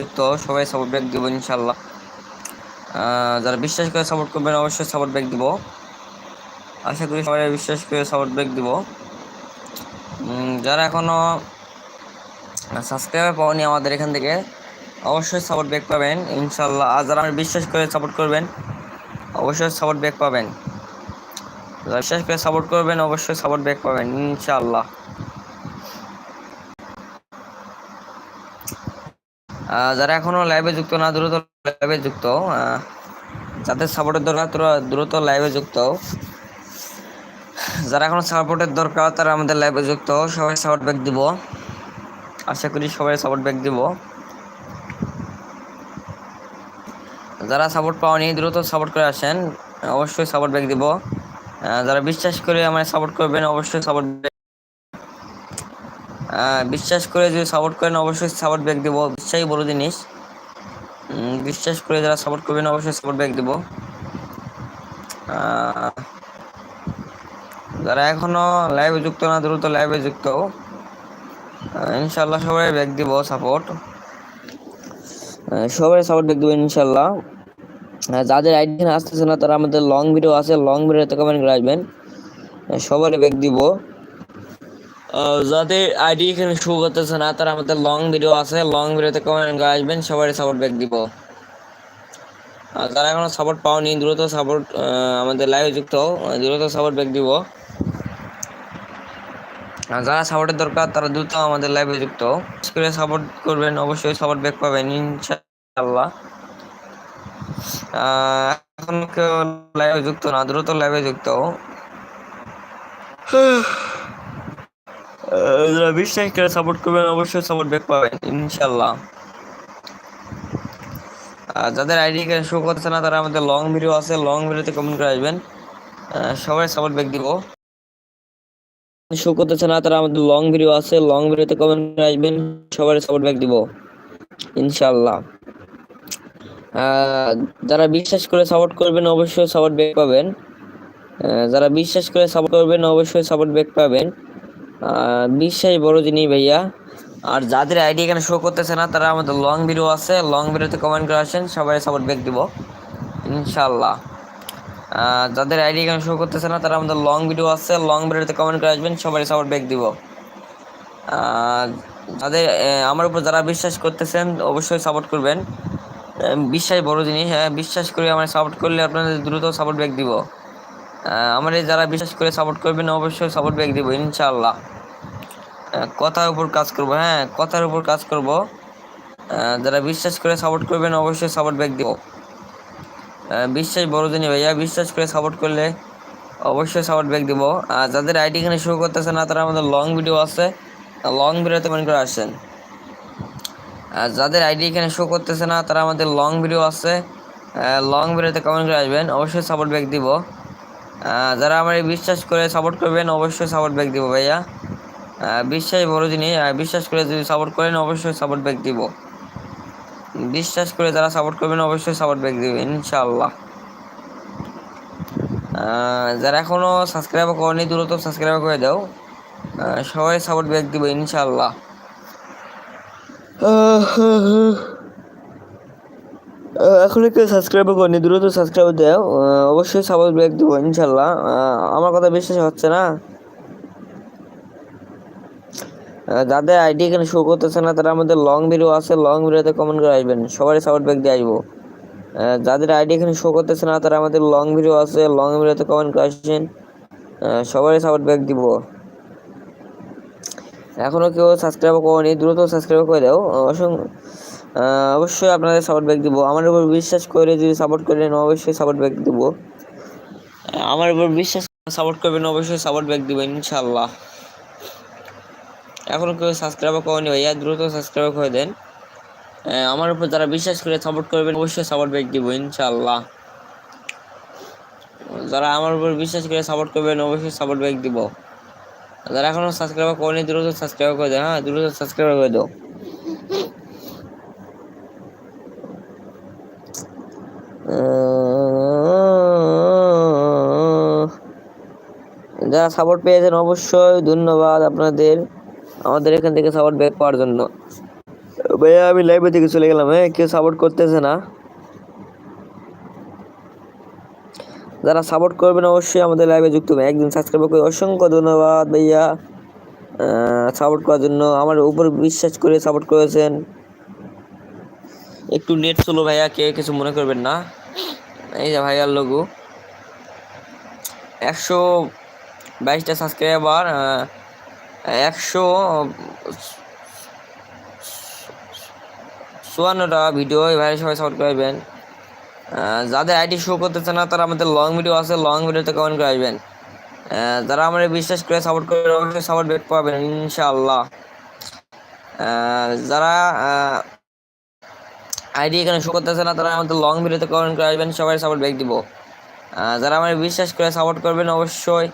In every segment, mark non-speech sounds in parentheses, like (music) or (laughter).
যুক্ত, সবাই support back দিব ইনশাল্লাহ যারা বিশ্বাস করে সাপোর্ট করবেন, অবশ্যই সাপোর্ট ব্যাক দিব। আশা করি সবাই বিশ্বাস করে সাপোর্ট ব্যাক দিব। যারা এখনও সাবস্ক্রাইবার পাওনি আমাদের এখান থেকে, অবশ্যই সাপোর্ট ব্যাক পাবেন ইনশাল্লাহ আর যারা বিশ্বাস করে সাপোর্ট করবেন, অবশ্যই সাপোর্ট ব্যাক পাবেন। বিশ্বাস করে সাপোর্ট করবেন, অবশ্যই সাপোর্ট ব্যাক পাবেন ইনশাল্লাহ যারা এখনও লাইভে যুক্ত না, দ্রুত লাইভে যুক্ত। যাদের সাপোর্টের দরকার, দ্রুত লাইভে যুক্ত। যারা এখনও সাপোর্টের দরকার, তারা আমাদের লাইভে যুক্ত। সবাই সাপোর্ট ব্যাক দিব। আশা করি সবাই সাপোর্ট ব্যাক দিব। যারা সাপোর্ট পাওনি, দ্রুত সাপোর্ট করে আসেন। অবশ্যই সাপোর্ট ব্যাক দিব। যারা বিশ্বাস করে আমার সাপোর্ট করবেন, অবশ্যই সাপোর্ট বিশ্বাস করে যদি সাপোর্ট করেন, অবশ্যই সাপোর্ট ব্যাক দিব। বিশ্বাসই বড় জিনিস। বিশ্বাস করে যারা সাপোর্ট করবেন, অবশ্যই সাপোর্ট ব্যাক দিব। যারা এখনও লাইভে যুক্ত না, দ্রুত লাইভে যুক্ত ইনশাল্লাহ সবাই ব্যাক দিব সাপোর্ট সবাই সাপোর্ট ব্যাক দেবো ইনশাল্লাহ যাদের আইডি আসতেছে না, তারা আমাদের লং ভিডিও আছে লং ভিডিওতে কমেন্ট করে আসবেন। সবারই ব্যাক দিব। যাদের আইডি এখানে শো করতেছে না, তারা আমাদের লং ভিডিও আছে লং ভিডিওতে কমেন্ট করে আসবেন, সবারই সাপোর্ট ব্যাক দিব। যারা এখনও সাপোর্ট পাওনি, দ্রুত সাপোর্ট আমাদের লাইভে যুক্ত দ্রুত সাপোর্ট ব্যাক দিব। যারা সাপোর্টের দরকার, তারা দ্রুত আমাদের লাইভে যুক্ত করে সাপোর্ট করবেন, অবশ্যই সাপোর্ট ব্যাক পাবেন, ইনশাআল্লাহ। এখন কেউ লাইভে যুক্ত না, দ্রুত লাইভে যুক্ত (sighs) যারা বিশ্বাস করে সাপোর্ট করবেন, অবশ্যই সাপোর্ট ব্যাক পাবেন ইনশাল্লাহ যাদের আইডি কার্ড শো করতেছে না, তারা আমাদের লং ভিডিও আছে লং ভিডিওতে কমেন্ট করে আসবেন। সবাই সাপোর্ট ব্যাক দিব। শো করতেছে না, তারা আমাদের লং ভিডিও আছে লং ভিডিওতে কমেন্ট করে আসবেন, সবাই সাপোর্ট ব্যাক দিব ইনশাল্লাহ যারা বিশ্বাস করে সাপোর্ট করবেন, অবশ্যই সাপোর্ট ব্যাক পাবেন। যারা বিশ্বাস করে সাপোর্ট করবেন, অবশ্যই সাপোর্ট ব্যাক পাবেন। বিশ্বাস বড় জিনিস ভাইয়া। আর যাদের আইডি এখানে শো করতেছে না, তারা আমাদের লং ভিডিও আছে। লং ভিডিওতে কমেন্ট করে আসেন, সবাই সাপোর্ট ব্যাক দিব। ইনশাল্লাহ যাদের আইডি এখানে শো করতেছে না, তারা আমাদের লং ভিডিও আছে লং ভিডিওতে কমেন্ট করে আসবেন, সবাই সাপোর্ট ব্যাক দিব। যাদের আমার উপর যারা বিশ্বাস করতেছেন, অবশ্যই সাপোর্ট করবেন। বিশ্বাস বড় জিনিস হ্যাঁ বিশ্বাস করে, আমার সাপোর্ট করলে আপনাদের দ্রুত সাপোর্ট ব্যাক দিব। আমার যারা বিশ্বাস করে সাপোর্ট করবেন, অবশ্যই সাপোর্ট ব্যাক দিব, ইনশাআল্লাহ। কথার উপর কাজ করব হ্যাঁ কথার উপর কাজ করব। যারা বিশ্বাস করে সাপোর্ট করবেন, অবশ্যই সাপোর্ট ব্যাক দিব। বিশ্বাস বড় জিনিস ভাইয়া, বিশ্বাস করে সাপোর্ট করলে অবশ্যই সাপোর্ট ব্যাক দিব। আর যাদের আইডি এখানে শো করতেছে না, তারা আমাদের লং ভিডিও আছে। লং ভিডিওতে মনে করে আসছেন আর যাদের আইডি এখানে শো করতেছে না, তারা আমাদের লং ভিডিও আছে। লং ভিডিওতে কমেন্ট করে আসবেন, অবশ্যই সাপোর্ট ব্যাক দিব। যারা আমার বিশ্বাস করে সাপোর্ট করবেন, অবশ্যই সাপোর্ট ব্যাক দিব ভাইয়া। বিশ্বাস বড় জিনিস বিশ্বাস করে যদি সাপোর্ট করেন, অবশ্যই সাপোর্ট ব্যাক দিব। বিশ্বাস করে যারা সাপোর্ট করবেন, অবশ্যই সাপোর্ট ব্যাক দিবেন ইনশাল্লাহ যারা এখনও সাবস্ক্রাইব করেনি দ্রুত সাবস্ক্রাইব করে দাও। সবাই সাপোর্ট ব্যাক দিব, ইনশাআল্লাহ। এখন কেউ সাবস্ক্রাইব করেনি, দ্রুত সাবস্ক্রাইব দাও। অবশ্যই সাপোর্ট ব্যাক দেবো, ইনশাল্লাহ। আমার কথা বিশ্বাস হচ্ছে না। যাদের আইডি এখানে শো করতেছে না, তারা আমাদের লং ভিডিও আছে লং ভিডিওতে কমেন্ট করে আসবেন। সবারই সাপোর্ট ব্যাক দিয়ে আসব। যাদের আইডি এখানে শো করতেছে না, তারা আমাদের লং ভিডিও আছে লং ভিডিওতে কমেন্ট করে আসছেন সবারই সাপোর্ট ব্যাক দিব। এখনও কেউ সাবস্ক্রাইব করেনি, দ্রুত সাবস্ক্রাইব করে দাও। অসংখ্য অবশ্যই আপনাদের সাপোর্ট ব্যাক দিব। আমার উপর বিশ্বাস করে যদি সাপোর্ট করেন অবশ্যই সাপোর্ট ব্যাক দিব। আমার উপর বিশ্বাস সাপোর্ট করবেন অবশ্যই সাপোর্ট ব্যাক দিব ইনশাল্লাহ এখনও কেউ সাবস্ক্রাইব করেনি ভাইয়া, দ্রুত সাবস্ক্রাইব করে দেন। আমার উপর যারা বিশ্বাস করে সাপোর্ট করবেন, অবশ্যই সাপোর্ট ব্যাক দিব ইনশাল্লাহ যারা আমার উপর বিশ্বাস করে সাপোর্ট করবেন, অবশ্যই সাপোর্ট ব্যাক দিব। যারা এখনও সাবস্ক্রাইব করেনি, দ্রুত সাবস্ক্রাইব করে দেয় হ্যাঁ দ্রুত সাবস্ক্রাইব করে দাও। যারা সাপোর্ট পেয়েছেন অবশ্যই ধন্যবাদ আপনাদের আমাদের এখান থেকে সাপোর্ট ব্যাক পাওয়ার জন্য। ভাইয়া, আমি লাইভে থেকে চলে গেলাম হ্যাঁ? কেউ সাপোর্ট করতেছে না। যারা সাপোর্ট করবেন অবশ্যই আমাদের লাইভে যুক্ত হবে একদিন সাবস্ক্রাইব করে অসংখ্য ধন্যবাদ ভাইয়া। সাপোর্ট করার জন্য আমার উপর বিশ্বাস করে সাপোর্ট করেছেন। একটু নেট চলো ভাইয়া, কে কিছু মনে করবেন না। এই যে ভাইয়ার লঘু একশো বাইশটা সাবস্ক্রাইবার একশো চুয়ান্নটা ভিডিও এভাবে সবাই সাপোর্ট করবেন যাদের আইডি শো করতেছে না, তারা আমাদের লং ভিডিও আছে লং ভিডিওতে কমেন্ট করে আসবেন। যারা আমাদের বিশ্বাস করে সাপোর্ট করবেন অবশ্যই সাপোর্ট ব্যাক পাবেন, ইনশাআল্লাহ। যারা আইডি এখানে শো করতেছে না, তারা আমাদের লং ভিডিওতে কমেন্ট করে আসবেন, সবাই সাপোর্ট ব্যাক দিব। যারা আমাদের বিশ্বাস করে সাপোর্ট করবেন, অবশ্যই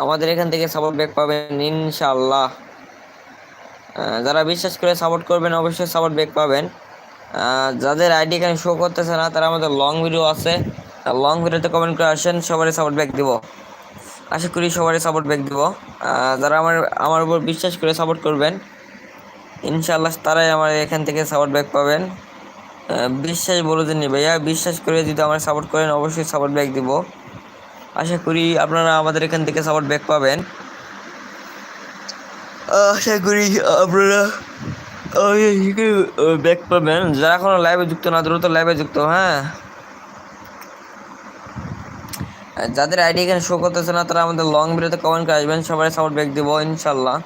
আমাদের এখান থেকে সাপোর্ট ব্যাক পাবেন ইনশাল্লাহ যারা বিশ্বাস করে সাপোর্ট করবেন, অবশ্যই সাপোর্ট ব্যাক পাবেন। যাদের আইডি এখানে শো করতেছে না, তারা আমাদের লং ভিডিও আছে। লং ভিডিওতে কমেন্ট করে আসেন, সবারই সাপোর্ট ব্যাক দিব। আশা করি সবারই সাপোর্ট ব্যাক দিব। যারা আমার আমার উপর বিশ্বাস করে সাপোর্ট করবেন ইনশাল্লাহ তারাই আমার এখান থেকে সাপোর্ট ব্যাক পাবেন। বিশ্বাস বলে দিননি ভাইয়া, বিশ্বাস করে যদি আমার সাপোর্ট করেন, অবশ্যই সাপোর্ট ব্যাক দিব। আশা করি আপনারা আমাদের এখান থেকে সাপোর্ট ব্যাক পাবেন। আশা করি আপনারা ব্যাক পাবেন। যারা এখনও লাইভে যুক্ত না, দ্রুত লাইভে যুক্ত হ্যাঁ। যাদের আইডি এখানে শো করতেছে না, তারা আমাদের লং ভিডিওতে কমেন্ট করে আসবেন, সবাই সাপোর্ট ব্যাক দিব, ইনশাল্লাহ।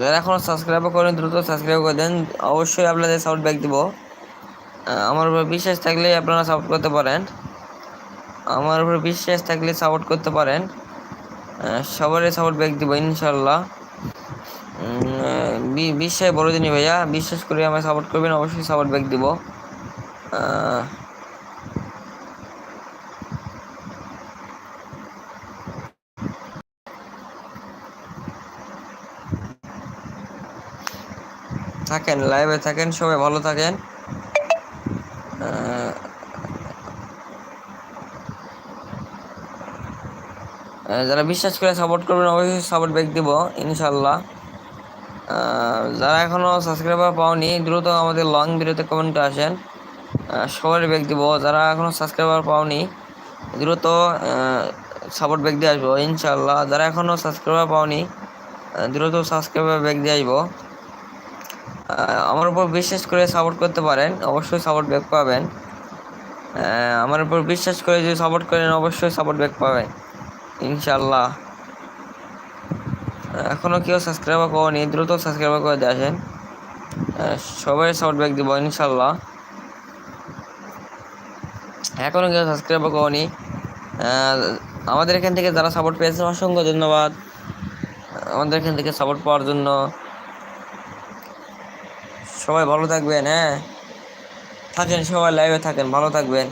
যারা এখনও সাবস্ক্রাইব করেন, দ্রুত সাবস্ক্রাইব করে দেন। অবশ্যই আপনাদের সাপোর্ট ব্যাক দিব। আমার উপর বিশ্বাস থাকলে আপনারা সাপোর্ট করতে পারেন। আমার উপর বিশ্বাস থাকলে সাপোর্ট করতে পারেন। সবারই সাপোর্ট ব্যাক দিব ইনশাল্লাহ বিশ্বাস বড় দিনই ভাইয়া। বিশ্বাস করে আমায় সাপোর্ট করবেন, অবশ্যই সাপোর্ট ব্যাক দিব। থাকেন লাইভে থাকেন, সবাই ভালো থাকেন। যারা বিশ্বাস করে সাপোর্ট করবেন, অবশ্যই সাপোর্ট ব্যাক দিব ইনশাল্লাহ যারা এখনও সাবস্ক্রাইবার পাওনি, দ্রুত আমাদের লং ভিডিওতে কমেন্টে আসেন। সবার ব্যাক দিব, যারা এখনও সাবস্ক্রাইবার পাওনি, দ্রুত সাপোর্ট ব্যাক দিয়ে আসব ইনশাল্লাহ যারা এখনও সাবস্ক্রাইবার পাওনি দ্রুত সাবস্ক্রাইবার ব্যাক দিয়ে আসব। আমার উপর বিশ্বাস করে সাপোর্ট করতে পারেন, অবশ্যই সাপোর্ট ব্যাক পাবেন। আমার উপর বিশ্বাস করে যদি সাপোর্ট করেন, অবশ্যই সাপোর্ট ব্যাক পাবেন ইনশাল্লাহ এখনও কেউ সাবস্ক্রাইবার করেনি, দ্রুত সাবস্ক্রাইবার করে দিয়ে আসেন। সবাই সাপোর্ট ব্যাক দিব ইনশাল্লাহ এখনও কেউ সাবস্ক্রাইবার করেনি। আমাদের এখান থেকে যারা সাপোর্ট পেয়েছেন, অসংখ্য ধন্যবাদ। আমাদের এখান থেকে সাপোর্ট পাওয়ার জন্য। সবাই ভালো থাকবেন হ্যাঁ? থাকেন সবাই লাইভে থাকেন ভালো থাকবেন।